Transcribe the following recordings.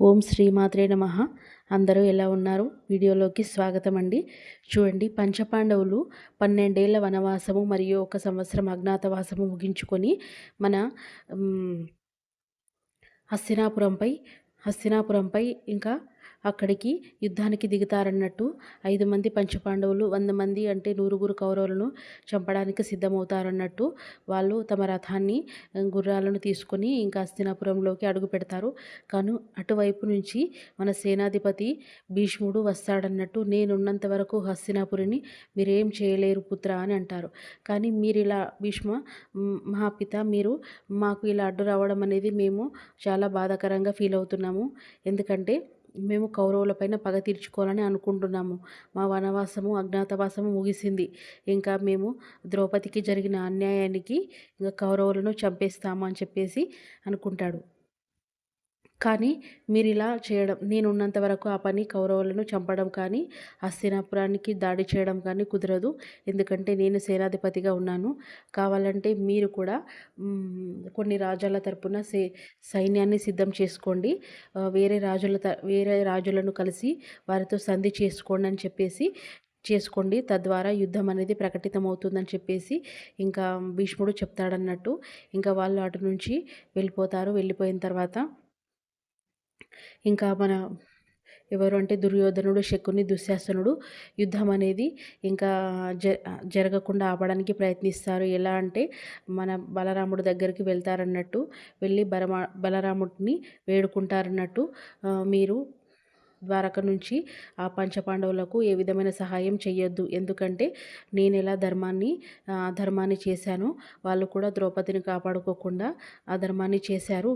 ఓం శ్రీమాత్రే నమ. అందరూ ఎలా ఉన్నారు? వీడియోలోకి స్వాగతం అండి చూడండి పంచపాండవులు పన్నెండేళ్ళ వనవాసము మరియు ఒక సంవత్సరం అజ్ఞాతవాసము ముగించుకొని మన హస్తినాపురంపై హస్తినాపురంపై ఇంకా అక్కడికి యుద్ధానికి దిగుతారన్నట్టు ఐదు మంది పంచపాండవులు వంద మంది అంటే నూరుగురు కౌరవులను చంపడానికి సిద్ధమవుతారన్నట్టు వాళ్ళు తమ రథాన్ని గుర్రాలను తీసుకొని ఇంకా హస్తినాపురంలోకి అడుగు పెడతారు. కానీ అటువైపు నుంచి మన సేనాధిపతి భీష్ముడు వస్తాడన్నట్టు నేనున్నంత వరకు హస్తినాపురిని మీరేం చేయలేరు పుత్ర అని అంటారు. కానీ మీరు ఇలా భీష్మ మహాపిత మీరు మాకు ఇలా అడ్డు రావడం అనేది మేము చాలా బాధాకరంగా ఫీల్ అవుతున్నాము. ఎందుకంటే మేము కౌరవులపైన పగ తీర్చుకోవాలని అనుకుంటున్నాము. మా వనవాసము అజ్ఞాతవాసము ముగిసింది. ఇంకా మేము ద్రౌపదికి జరిగిన అన్యాయానికి ఇంకా కౌరవులను చంపేస్తాము అని చెప్పేసి అనుకుంటాడు. కానీ మీరు ఇలా చేయడం నేను ఉన్నంత వరకు ఆ పని కౌరవులను చంపడం కానీ హస్తినాపురానికి దాడి చేయడం కానీ కుదరదు. ఎందుకంటే నేను సేనాధిపతిగా ఉన్నాను. కావాలంటే మీరు కూడా కొన్ని రాజ్యాల తరపున సే సైన్యాన్ని సిద్ధం చేసుకోండి. వేరే రాజుల వేరే రాజులను కలిసి వారితో సంధి చేసుకోండి అని చెప్పేసి చేసుకోండి. తద్వారా యుద్ధం అనేది ప్రకటితమవుతుందని చెప్పేసి ఇంకా భీష్ముడు చెప్తాడన్నట్టు. ఇంకా వాళ్ళు అటు నుంచి వెళ్ళిపోతారు. వెళ్ళిపోయిన తర్వాత ఇంకా మన ఎవరు అంటే దుర్యోధనుడు శకుని దుశ్శాసనుడు యుద్ధం అనేది ఇంకా జ జరగకుండా ఆపడానికి ప్రయత్నిస్తారు. ఎలా అంటే మన బలరాముడి దగ్గరికి వెళ్తారన్నట్టు వెళ్ళి బలమా బలరాముడిని వేడుకుంటారన్నట్టు మీరు ద్వారక నుంచి ఆ పంచపాండవులకు ఏ విధమైన సహాయం చేయొద్దు ఎందుకంటే నేను ఎలా ధర్మాన్ని ధర్మాన్ని చేశానో వాళ్ళు కూడా ద్రౌపదిని కాపాడుకోకుండా ఆ ధర్మాన్ని చేశారు.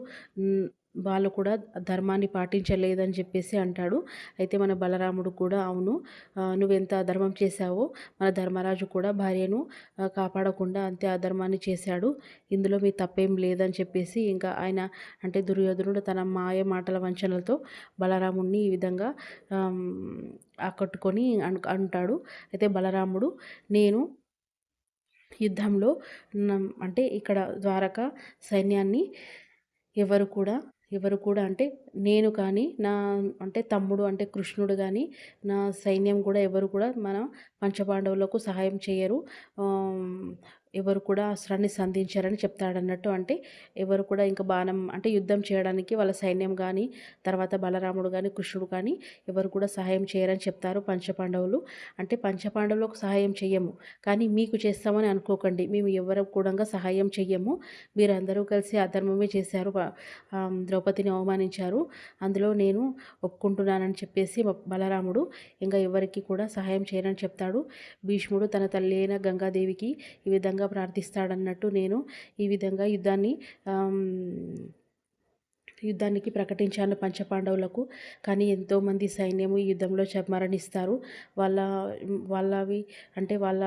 వాళ్ళు కూడా ధర్మాన్ని పాటించలేదని చెప్పేసి అంటాడు. అయితే మన బలరాముడు కూడా అవును నువ్వెంత అధర్మం చేశావో మన ధర్మరాజు కూడా భార్యను కాపాడకుండా అంతే అధర్మాన్ని చేశాడు. ఇందులో మీ తప్పేం లేదని చెప్పేసి ఇంకా ఆయన అంటే దుర్యోధనుడు తన మాయ మాటల వంచనలతో బలరాముడిని ఈ విధంగా ఆకట్టుకొని అంటాడు. అయితే బలరాముడు నేను యుద్ధంలో అంటే ఇక్కడ ద్వారక సైన్యాన్ని ఎవరు కూడా ఎవరు కూడా అంటే నేను కానీ నా అంటే తమ్ముడు అంటే కృష్ణుడు కానీ నా సైన్యం కూడా ఎవరు కూడా మన పంచపాండవులకు సహాయం చేయరు. ఎవరు కూడా అస్త్రాన్ని సంధించారని చెప్తాడన్నట్టు. అంటే ఎవరు కూడా ఇంకా బాణం అంటే యుద్ధం చేయడానికి వాళ్ళ సైన్యం కానీ తర్వాత బలరాముడు కానీ కృష్ణుడు కానీ ఎవరు కూడా సహాయం చేయరని చెప్తారు పంచపాండవులు. అంటే పంచపాండవులకు సహాయం చెయ్యము. కానీ మీకు చేస్తామని అనుకోకండి. మేము ఎవరు కూడా సహాయం చెయ్యము. మీరందరూ కలిసి అధర్మమే చేశారు. ద్రౌపదిని అవమానించారు. అందులో నేను ఒప్పుకుంటున్నానని చెప్పేసి బలరాముడు ఇంకా ఎవరికి కూడా సహాయం చేయరని చెప్తాడు. భీష్ముడు తన తల్లి అయిన గంగాదేవికి ఈ విధంగా విధంగా ప్రార్థిస్తాడన్నట్టు నేను ఈ విధంగా యుద్ధాన్ని యుద్ధానికి ప్రకటించాను పంచపాండవులకు. కానీ ఎంతోమంది సైన్యము ఈ యుద్ధంలో మరణిస్తారు వాళ్ళ వాళ్ళవి అంటే వాళ్ళ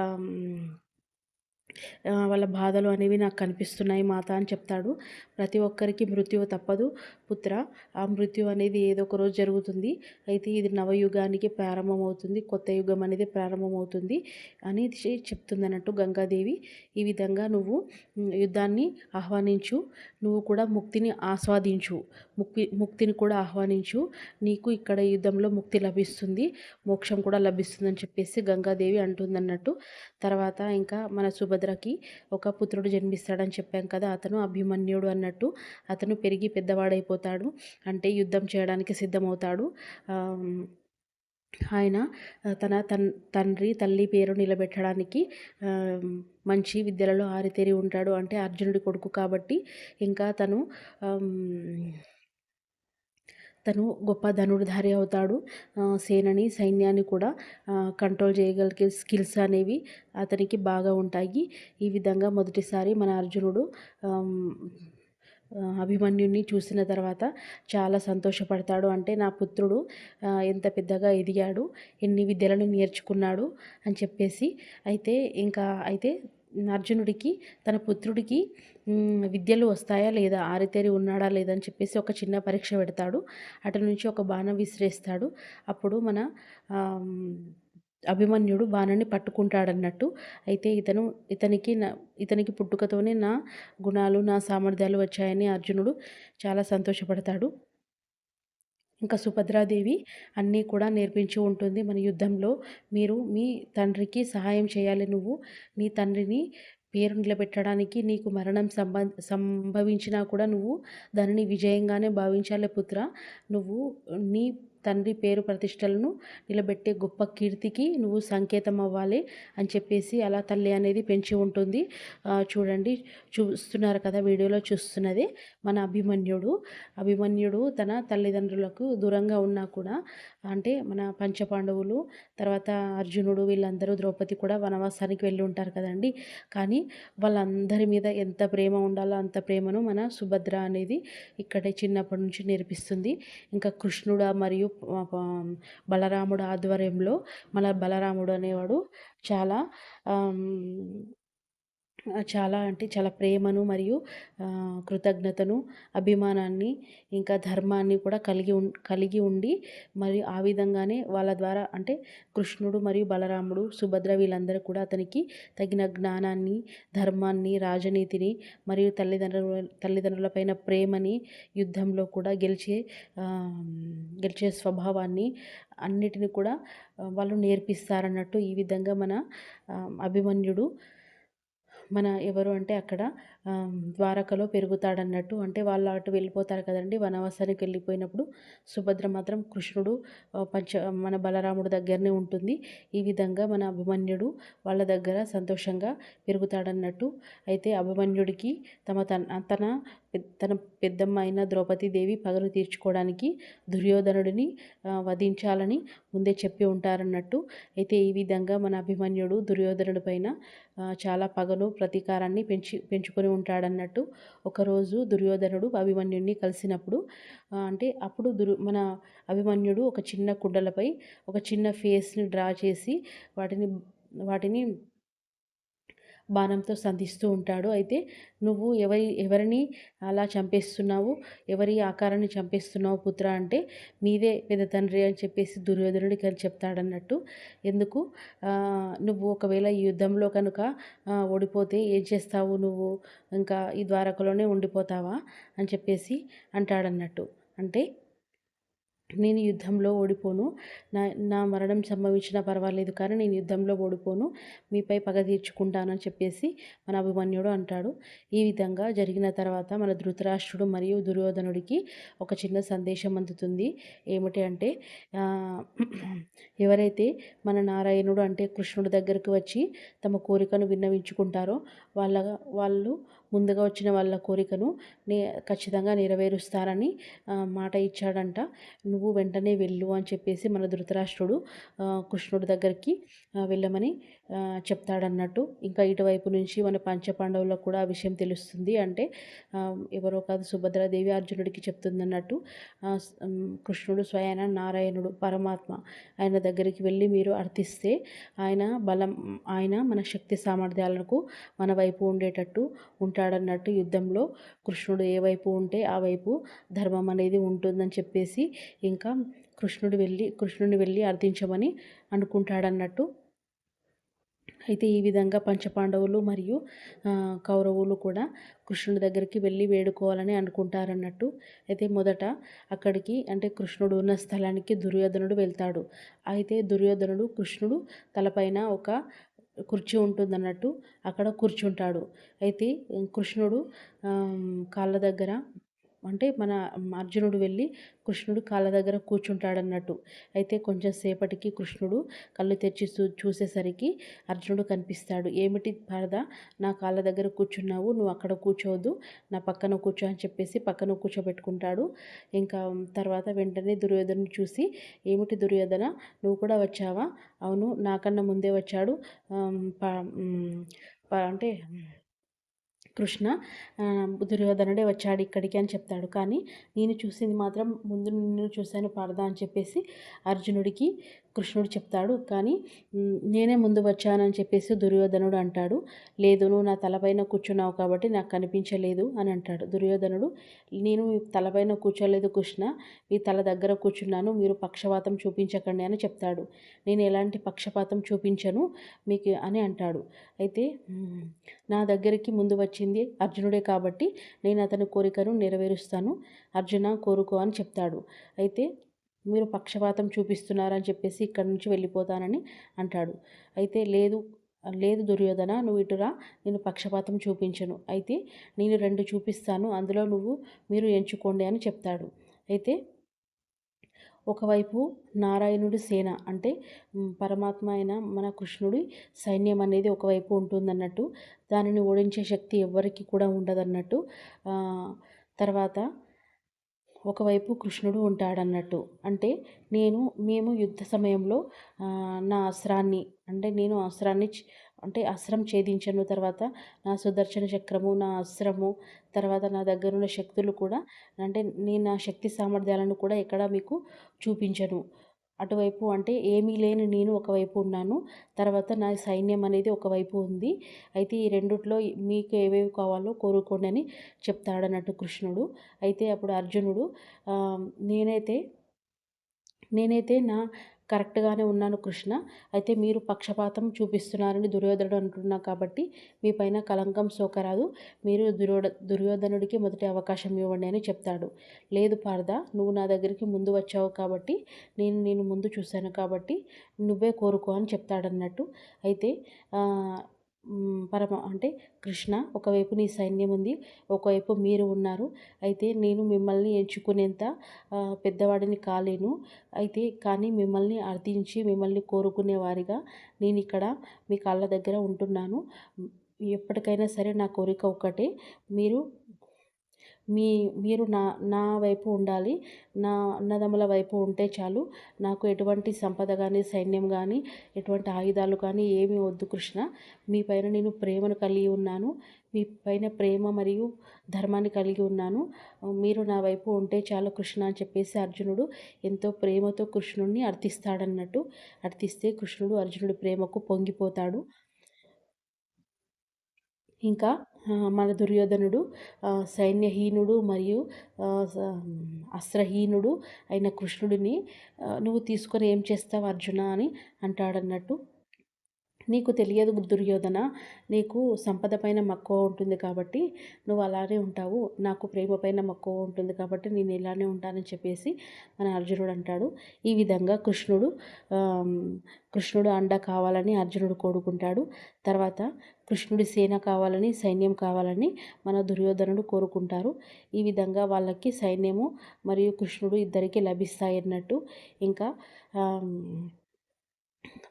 వాళ్ళ బాధలు అనేవి నాకు కనిపిస్తున్నాయి మాత అని చెప్తాడు. ప్రతి ఒక్కరికి మృత్యువు తప్పదు. పుత్ర. ఆ మృత్యు అనేది ఏదో ఒక రోజు జరుగుతుంది. అయితే ఇది నవయుగానికి ప్రారంభమవుతుంది. కొత్త యుగం అనేది ప్రారంభమవుతుంది అనేది చెప్తుంది అన్నట్టు గంగాదేవి. ఈ విధంగా నువ్వు యుద్ధాన్ని ఆహ్వానించు. నువ్వు కూడా ముక్తిని ఆస్వాదించు. ముక్తి ముక్తిని కూడా ఆహ్వానించు. నీకు ఇక్కడ యుద్ధంలో ముక్తి లభిస్తుంది. మోక్షం కూడా లభిస్తుందని చెప్పేసి గంగాదేవి అంటుందన్నట్టు. తర్వాత ఇంకా మన సుభద్రకి ఒక పుత్రుడు జన్మిస్తాడని చెప్పాం కదా అతను అభిమన్యుడు అన్నట్టు. అతను పెరిగి పెద్దవాడైపోతాడు. అంటే యుద్ధం చేయడానికి సిద్ధమవుతాడు. ఆయన తన తన్ తండ్రి తల్లి పేరు నిలబెట్టడానికి మంచి విద్యలలో ఆరితేరి ఉంటాడు. అంటే అర్జునుడి కొడుకు కాబట్టి ఇంకా తను తను గొప్ప ధనుర్ధారి అవుతాడు. సేనని సైన్యాన్ని కూడా కంట్రోల్ చేయగలిగే స్కిల్స్ అనేవి అతనికి బాగా ఉంటాయి. ఈ విధంగా మొదటిసారి మన అర్జునుడు అభిమన్యుని చూసిన తర్వాత చాలా సంతోషపడతాడు. అంటే నా పుత్రుడు ఎంత పెద్దగా ఎదిగాడు ఎన్ని విద్యలను నేర్చుకున్నాడు అని చెప్పేసి అయితే ఇంకా అయితే అర్జునుడికి తన పుత్రుడికి విద్యలు వస్తాయా లేదా ఆరితేరి ఉన్నాడా లేదా అని చెప్పేసి ఒక చిన్న పరీక్ష పెడతాడు. అటు నుంచి ఒక బాణం విసిరేస్తాడు. అప్పుడు మన అభిమన్యుడు బాణాన్ని పట్టుకుంటాడన్నట్టు. అయితే ఇతను ఇతనికి నా ఇతనికి పుట్టుకతోనే నా గుణాలు నా సామర్థ్యాలు వచ్చాయని అర్జునుడు చాలా సంతోషపడతాడు. ఇంకా సుభద్రాదేవి అన్నీ కూడా నేర్పించి ఉంటుంది. మన యుద్ధంలో మీరు మీ తండ్రికి సహాయం చేయాలి. నువ్వు నీ తండ్రిని పేరు నిలబెట్టడానికి నీకు మరణం సంబ సంభవించినా కూడా నువ్వు దానిని విజయంగానే భావించాలి పుత్ర. నువ్వు నీ తండ్రి పేరు ప్రతిష్టలను నిలబెట్టే గొప్ప కీర్తికి నువ్వు సంకేతం అవ్వాలి అని చెప్పేసి అలా తల్లి అనేది పెంచి ఉంటుంది. చూడండి చూస్తున్నారు కదా వీడియోలో చూస్తున్నది. మన అభిమన్యుడు. అభిమన్యుడు తన తల్లిదండ్రులకు దూరంగా ఉన్నా కూడా అంటే మన పంచపాండవులు తర్వాత అర్జునుడు వీళ్ళందరూ ద్రౌపది కూడా వనవాసానికి వెళ్ళి ఉంటారు కదండి. కానీ వాళ్ళందరి మీద ఎంత ప్రేమ ఉండాలో అంత ప్రేమను మన సుభద్ర అనేది ఇక్కడే చిన్నప్పటి నుంచి నేర్పిస్తుంది. ఇంకా కృష్ణుడు మరియు బలరాముడు ఆధ్వర్యంలో మన బలరాముడు అనేవాడు చాలా చాలా అంటే చాలా ప్రేమను మరియు కృతజ్ఞతను అభిమానాన్ని ఇంకా ధర్మాన్ని కూడా కలిగి ఉం కలిగి ఉండి మరి ఆ విధంగానే వాళ్ళ ద్వారా అంటే కృష్ణుడు మరియు బలరాముడు సుభద్ర వీళ్ళందరూ కూడా అతనికి తగిన జ్ఞానాన్ని ధర్మాన్ని రాజనీతిని మరియు తల్లిదండ్రుల తల్లిదండ్రులపైన ప్రేమని యుద్ధంలో కూడా గెలిచే గెలిచే స్వభావాన్ని అన్నిటిని కూడా వాళ్ళు నేర్పిస్తారన్నట్టు ఈ విధంగా మన అభిమన్యుడు మన ఎవరు అంటే అక్కడ ద్వారకలో పెరుగుతాడన్నట్టు. అంటే వాళ్ళు అటు వెళ్ళిపోతారు కదండి. వనవాసానికి వెళ్ళిపోయినప్పుడు సుభద్ర మాత్రం కృష్ణుడు పంచ మన బలరాముడు దగ్గరనే ఉంటుంది. ఈ విధంగా మన అభిమన్యుడు వాళ్ళ దగ్గర సంతోషంగా పెరుగుతాడన్నట్టు. అయితే అభిమన్యుడికి తమ తన తన తన పెద్దమ్మ అయిన ద్రౌపదీదేవి పగలు తీర్చుకోవడానికి దుర్యోధనుడిని వధించాలని ముందే చెప్పి ఉంటారన్నట్టు. అయితే ఈ విధంగా మన అభిమన్యుడు దుర్యోధనుడి పైన చాలా పగను ప్రతీకారాన్ని పెంచి పెంచుకొని ఉంటాడన్నట్టు. ఒకరోజు దుర్యోధనుడు అభిమన్యుడిని కలిసినప్పుడు అంటే అప్పుడు దురు మన అభిమన్యుడు ఒక చిన్న కుండలపై ఒక చిన్న ఫేస్ని డ్రా చేసి వాటిని వాటిని బాణంతో సంధిస్తూ ఉంటాడు. అయితే నువ్వు ఎవరి ఎవరిని అలా చంపేస్తున్నావు? ఎవరి ఆకారాన్ని చంపేస్తున్నావు పుత్ర అంటే మీదే పెద్ద తండ్రి అని చెప్పేసి దుర్యోధనుడికి అని చెప్తాడన్నట్టు. ఎందుకు? నువ్వు ఒకవేళ ఈ యుద్ధంలో కనుక ఓడిపోతే ఏం చేస్తావు నువ్వు? ఇంకా ఈ ద్వారకలోనే ఉండిపోతావా? అని చెప్పేసి అంటాడన్నట్టు. అంటే నేను యుద్ధంలో ఓడిపోను. నా నా మరణం సంభవించినా పర్వాలేదు కానీ నేను యుద్ధంలో ఓడిపోను. మీపై పగ తీర్చుకుంటానని చెప్పేసి మన అభిమన్యుడు అంటాడు. ఈ విధంగా జరిగిన తర్వాత మన ధృతరాష్ట్రుడు మరియు దుర్యోధనుడికి ఒక చిన్న సందేశం అందుతుంది. ఏమిటి అంటే ఎవరైతే మన నారాయణుడు అంటే కృష్ణుడి దగ్గరకు వచ్చి తమ కోరికను విన్నవించుకుంటారో వాళ్ళ వాళ్ళు ముందుగా వచ్చిన వాళ్ళ కోరికను నే ఖచ్చితంగా నెరవేరుస్తారని మాట ఇచ్చాడంట. నువ్వు వెంటనే వెళ్ళు అని చెప్పేసి మన ధృతరాష్ట్రుడు కృష్ణుడి దగ్గరికి వెళ్ళమని చెప్తాడన్నట్టు. ఇంకా ఇటువైపు నుంచి మన పంచపాండవులకు కూడా ఆ విషయం తెలుస్తుంది అంటే ఎవరో కాదు సుభద్రాదేవి అర్జునుడికి చెప్తుందన్నట్టు. కృష్ణుడు స్వయాన నారాయణుడు పరమాత్మ ఆయన దగ్గరికి వెళ్ళి మీరు అర్థిస్తే ఆయన బలం ఆయన మన శక్తి సామర్థ్యాలకు మన వైపు ఉండేటట్టు ఉంటాడన్నట్టు యుద్ధంలో కృష్ణుడు ఏ వైపు ఉంటే ఆ వైపు ధర్మం అనేది ఉంటుందని చెప్పేసి ఇంకా కృష్ణుడు వెళ్ళి కృష్ణుడిని వెళ్ళి అర్థించమని అనుకుంటాడన్నట్టు. అయితే ఈ విధంగా పంచపాండవులు మరియు కౌరవులు కూడా కృష్ణుడి దగ్గరికి వెళ్ళి వేడుకోవాలని అనుకుంటారన్నట్టు. అయితే మొదట అక్కడికి అంటే కృష్ణుడు ఉన్న స్థలానికి దుర్యోధనుడు వెళ్తాడు. అయితే దుర్యోధనుడు కృష్ణుడు తలపైన ఒక కుర్చీ ఉంటుంది అన్నట్టు అక్కడ కూర్చుంటాడు. అయితే కృష్ణుడు కాళ్ళ దగ్గర అంటే మన అర్జునుడు వెళ్ళి కృష్ణుడు కాళ్ళ దగ్గర కూర్చుంటాడన్నట్టు. అయితే కొంచెం సేపటికి కృష్ణుడు కళ్ళు తెరిచి చూ చూసేసరికి అర్జునుడు కనిపిస్తాడు. ఏమిటి భారద నా కాళ్ళ దగ్గర కూర్చున్నావు నువ్వు అక్కడ కూర్చోవద్దు నా పక్కన కూర్చో అని చెప్పేసి పక్కన కూర్చోబెట్టుకుంటాడు. ఇంకా తర్వాత వెంటనే దుర్యోధను చూసి ఏమిటి దుర్యోధన నువ్వు కూడా వచ్చావా? అవును నాకన్నా ముందే వచ్చాడు. అంటే కృష్ణ దుర్యోధనుడే వచ్చాడు ఇక్కడికి అని చెప్తాడు. కానీ నేను చూసింది మాత్రం ముందు నిన్ను చూశాను పరదా అని చెప్పేసి అర్జునుడికి కృష్ణుడు చెప్తాడు కానీ నేనే ముందు వచ్చానని చెప్పేసి దుర్యోధనుడు అంటాడు. లేదు నువ్వు నా తలపైన కూర్చున్నావు కాబట్టి నాకు కనిపించలేదు అని అంటాడు. దుర్యోధనుడు నేను మీ తలపైన కూర్చోలేదు కృష్ణ మీ తల దగ్గర కూర్చున్నాను మీరు పక్షపాతం చూపించకండి అని చెప్తాడు. నేను ఎలాంటి పక్షపాతం చూపించను మీకు అని అంటాడు. అయితే నా దగ్గరికి ముందు వచ్చింది అర్జునుడే కాబట్టి నేను అతని కోరికను నెరవేరుస్తాను అర్జున కోరుకో అని చెప్తాడు. అయితే మీరు పక్షపాతం చూపిస్తున్నారని చెప్పేసి ఇక్కడి నుంచి వెళ్ళిపోతానని అంటాడు. అయితే లేదు లేదు దుర్యోధన నువ్వు ఇటురా నేను పక్షపాతం చూపించను. అయితే నేను రెండు చూపిస్తాను అందులో నువ్వు మీరు ఎంచుకోండి అని చెప్తాడు. అయితే ఒకవైపు నారాయణుడి సేన అంటే పరమాత్మ అయిన మన కృష్ణుడి సైన్యం అనేది ఒకవైపు ఉంటుందన్నట్టు దానిని ఓడించే శక్తి ఎవ్వరికి కూడా ఉండదన్నట్టు తర్వాత ఒకవైపు కృష్ణుడు ఉంటాడన్నట్టు. అంటే నేను మేము యుద్ధ సమయంలో నా అస్త్రాన్ని అంటే నేను అస్త్రాన్ని అంటే అస్త్రం ఛేదించను తర్వాత నా సుదర్శన చక్రము నా అస్త్రము తర్వాత నా దగ్గర ఉన్న శక్తులు కూడా అంటే నేను నా శక్తి సామర్థ్యాలను కూడా ఎక్కడ మీకు చూపించను. అటువైపు అంటే ఏమీ లేని నేను ఒకవైపు ఉన్నాను. తర్వాత నా సైన్యం అనేది ఒకవైపు ఉంది. అయితే ఈ రెండిట్లో మీకు ఏవేవి కావాలో కోరుకోండి అని చెప్తాడన్నట్టు కృష్ణుడు. అయితే అప్పుడు అర్జునుడు నేనైతే నేనైతే నా కరెక్ట్గానే ఉన్నాను కృష్ణ. అయితే మీరు పక్షపాతం చూపిస్తున్నారని దుర్యోధనుడు అంటున్నా కాబట్టి మీ పైన కలంకం సోకరాదు. మీరు దుర్యోధ దుర్యోధనుడికి మొదటి అవకాశం ఇవ్వండి అని చెప్తాడు. లేదు పార్ద నువ్వు నా దగ్గరికి ముందు వచ్చావు కాబట్టి నేను నేను ముందు చూశాను కాబట్టి నువ్వే కోరుకో అని చెప్తాడన్నట్టు. అయితే పరమ అంటే కృష్ణ ఒకవైపు నీ సైన్యం ఉంది ఒకవైపు మీరు ఉన్నారు. అయితే నేను మిమ్మల్ని ఎంచుకునేంత పెద్దవాడిని కాలేను. అయితే కానీ మిమ్మల్ని అర్థించి మిమ్మల్ని కోరుకునే వారిగా నేను ఇక్కడ మీ కాళ్ళ దగ్గర ఉంటున్నాను. ఎప్పటికైనా సరే నా కోరిక ఒక్కటే. మీరు మీ మీరు నా నా వైపు ఉండాలి. నా అన్నదమ్ముల వైపు ఉంటే చాలు. నాకు ఎటువంటి సంపద కానీ సైన్యం కానీ ఎటువంటి ఆయుధాలు కానీ ఏమీ వద్దు కృష్ణ. మీ పైన నేను ప్రేమను కలిగి ఉన్నాను. మీ పైన ప్రేమ మరియు ధర్మాన్ని కలిగి ఉన్నాను. మీరు నా వైపు ఉంటే చాలు కృష్ణ అని చెప్పేసి అర్జునుడు ఎంతో ప్రేమతో కృష్ణుడిని అర్థిస్తాడన్నట్టు. అర్థిస్తే కృష్ణుడు అర్జునుడి ప్రేమకు పొంగిపోతాడు. ఇంకా మన దుర్యోధనుడు సైన్యహీనుడు మరియు అస్త్రహీనుడు అయిన కృష్ణుడిని నువ్వు తీసుకొని ఏం చేస్తావు అర్జున అని అంటాడన్నట్టు నీకు తెలియదు దుర్యోధన నీకు సంపద పైన మక్కువ ఉంటుంది కాబట్టి నువ్వు అలానే ఉంటావు నాకు ప్రేమ పైన మక్కువ ఉంటుంది కాబట్టి నేను ఇలానే ఉంటానని చెప్పేసి మన అర్జునుడు అంటాడు. ఈ విధంగా కృష్ణుడు కృష్ణుడు అండ కావాలని అర్జునుడు కోరుకుంటాడు. తర్వాత కృష్ణుడి సేన కావాలని సైన్యం కావాలని మన దుర్యోధనుడు కోరుకుంటారు. ఈ విధంగా వాళ్ళకి సైన్యము మరియు కృష్ణుడు ఇద్దరికీ లభిస్తాయి అన్నట్టు ఇంకా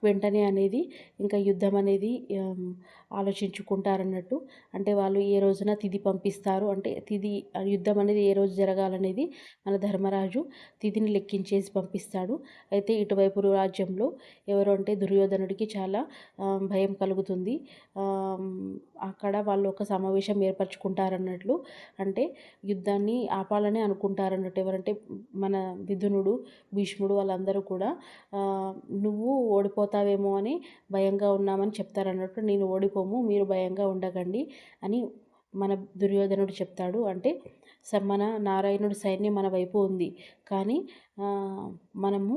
వెంటనే అనేది ఇంకా యుద్ధం అనేది ఆలోచించుకుంటారన్నట్టు. అంటే వాళ్ళు ఏ రోజున తిథి పంపిస్తారు? అంటే తిథి యుద్ధం అనేది ఏ రోజు జరగాలనేది మన ధర్మరాజు తిథిని లెక్కించేసి పంపిస్తాడు. అయితే ఇటువైపు రాజ్యంలో ఎవరు అంటే దుర్యోధనుడికి చాలా భయం కలుగుతుంది. అక్కడ వాళ్ళు ఒక సమావేశం ఏర్పరచుకుంటారన్నట్లు. అంటే యుద్ధాన్ని ఆపాలని అనుకుంటారన్నట్టు. ఎవరంటే మన విధునుడు భీష్ముడు వాళ్ళందరూ కూడా నువ్వు ఓడిపోతావేమో అని భయంగా ఉన్నామని చెప్తారన్నట్టు నేను ఓడిపో ఓడిపోము మీరు భయంగా ఉండకండి అని మన దుర్యోధనుడు చెప్తాడు. అంటే మన నారాయణుడి సైన్యం మన వైపు ఉంది. కానీ మనము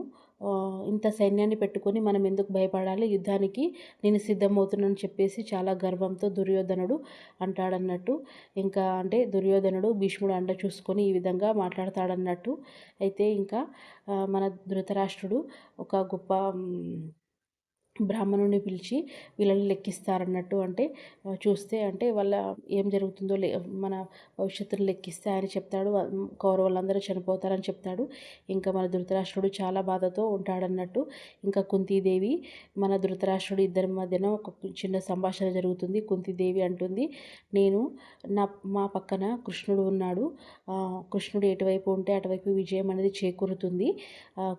ఇంత సైన్యాన్ని పెట్టుకొని మనం ఎందుకు భయపడాలి? యుద్ధానికి నేను సిద్ధమవుతున్నాను చెప్పేసి చాలా గర్వంతో దుర్యోధనుడు అంటాడన్నట్టు. ఇంకా అంటే దుర్యోధనుడు భీష్ముడు అండ చూసుకొని ఈ విధంగా మాట్లాడతాడన్నట్టు. అయితే ఇంకా మన ధృతరాష్ట్రుడు ఒక గొప్ప బ్రాహ్మణుని పిలిచి వీళ్ళని లెక్కిస్తారన్నట్టు అంటే చూస్తే అంటే వాళ్ళ ఏం జరుగుతుందో లే మన భవిష్యత్తును లెక్కిస్తే ఆయన చెప్తాడు కౌరవులందరూ చనిపోతారని చెప్తాడు. ఇంకా మన ధృతరాష్ట్రుడు చాలా బాధతో ఉంటాడన్నట్టు ఇంకా కుంతీదేవి మన ధృతరాష్ట్రుడు ఇద్దరి మధ్యన ఒక చిన్న సంభాషణ జరుగుతుంది. కుంతీదేవి అంటుంది నేను నా మా పక్కన కృష్ణుడు ఉన్నాడు. కృష్ణుడు ఎటువైపు ఉంటే అటువైపు విజయం అనేది చేకూరుతుంది.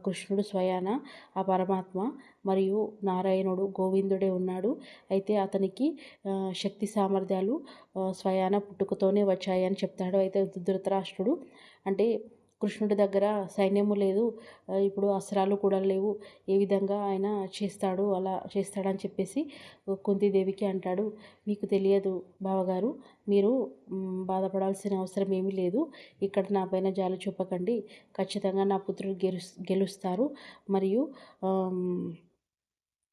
కృష్ణుడు స్వయాన ఆ పరమాత్మ మరియు నారాయణుడు గోవిందుడే ఉన్నాడు. అయితే అతనికి శక్తి సామర్థ్యాలు స్వయాన పుట్టుకతోనే వచ్చాయని చెప్తాడు. అయితే ధృతరాష్ట్రుడు అంటే కృష్ణుడి దగ్గర సైన్యము లేదు. ఇప్పుడు అస్త్రాలు కూడా లేవు. ఏ విధంగా ఆయన చేస్తాడు అలా చేస్తాడని చెప్పేసి కుంతిదేవికి అంటాడు. మీకు తెలియదు బావగారు మీరు బాధపడాల్సిన అవసరం ఏమీ లేదు. ఇక్కడ నా పైన జాలి చూపకండి. ఖచ్చితంగా నా పుత్రుడు గెలు గెలుస్తారు. మరియు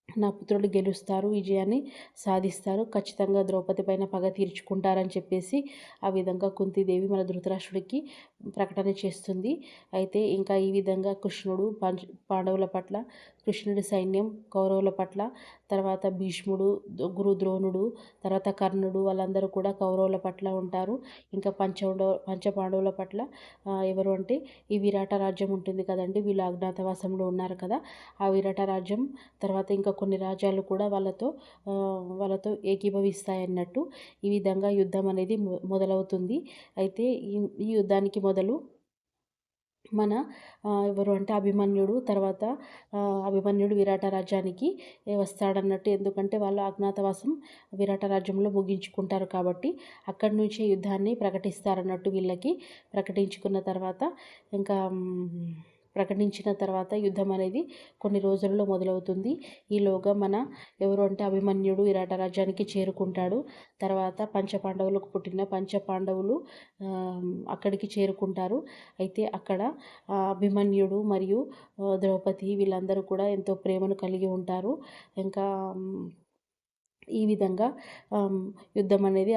నా పుత్రుడు గెలుస్తారు విజయాన్ని సాధిస్తారు. ఖచ్చితంగా ద్రౌపది పైన పగ తీర్చుకుంటారని చెప్పేసి ఆ విధంగా కుంతిదేవి మన ధృతరాష్ట్రుడికి ప్రకటన చేస్తుంది. అయితే ఇంకా ఈ విధంగా కృష్ణుడు పంచ పాండవుల పట్ల కృష్ణుడి సైన్యం కౌరవుల పట్ల తర్వాత భీష్ముడు గురు ద్రోణుడు తర్వాత కర్ణుడు వాళ్ళందరూ కూడా కౌరవుల పట్ల ఉంటారు. ఇంకా పంచౌండవ పంచపాండవుల పట్ల ఎవరు అంటే ఈ విరాట రాజ్యం ఉంటుంది కదండి వీళ్ళు అజ్ఞాతవాసంలో ఉన్నారు కదా ఆ విరాట రాజ్యం తర్వాత ఇంకా కొన్ని రాజ్యాలు కూడా వాళ్ళతో వాళ్ళతో ఏకీభవిస్తాయన్నట్టు ఈ విధంగా యుద్ధం అనేది మొదలవుతుంది. అయితే ఈ ఈ యుద్ధానికి మొదలు మన ఎవరు అంటే అభిమన్యుడు తర్వాత అభిమన్యుడు విరాట రాజ్యానికి వస్తాడన్నట్టు ఎందుకంటే వాళ్ళు అజ్ఞాతవాసం విరాట రాజ్యంలో ముగించుకుంటారు కాబట్టి అక్కడి నుంచే యుద్ధాన్ని ప్రకటిస్తారన్నట్టు వీళ్ళకి ప్రకటించుకున్న తర్వాత ఇంకా ప్రకటించిన తర్వాత యుద్ధం అనేది కొన్ని రోజులలో మొదలవుతుంది. ఈలోగా మన ఎవరు అంటే అభిమన్యుడు విరాట రాజ్యానికి చేరుకుంటాడు. తర్వాత పంచపాండవులకు పుట్టిన పంచపాండవులు అక్కడికి చేరుకుంటారు. అయితే అక్కడ అభిమన్యుడు మరియు ద్రౌపది వీళ్ళందరూ కూడా ఎంతో ప్రేమను కలిగి ఉంటారు. ఇంకా ఈ విధంగా యుద్ధం అనేది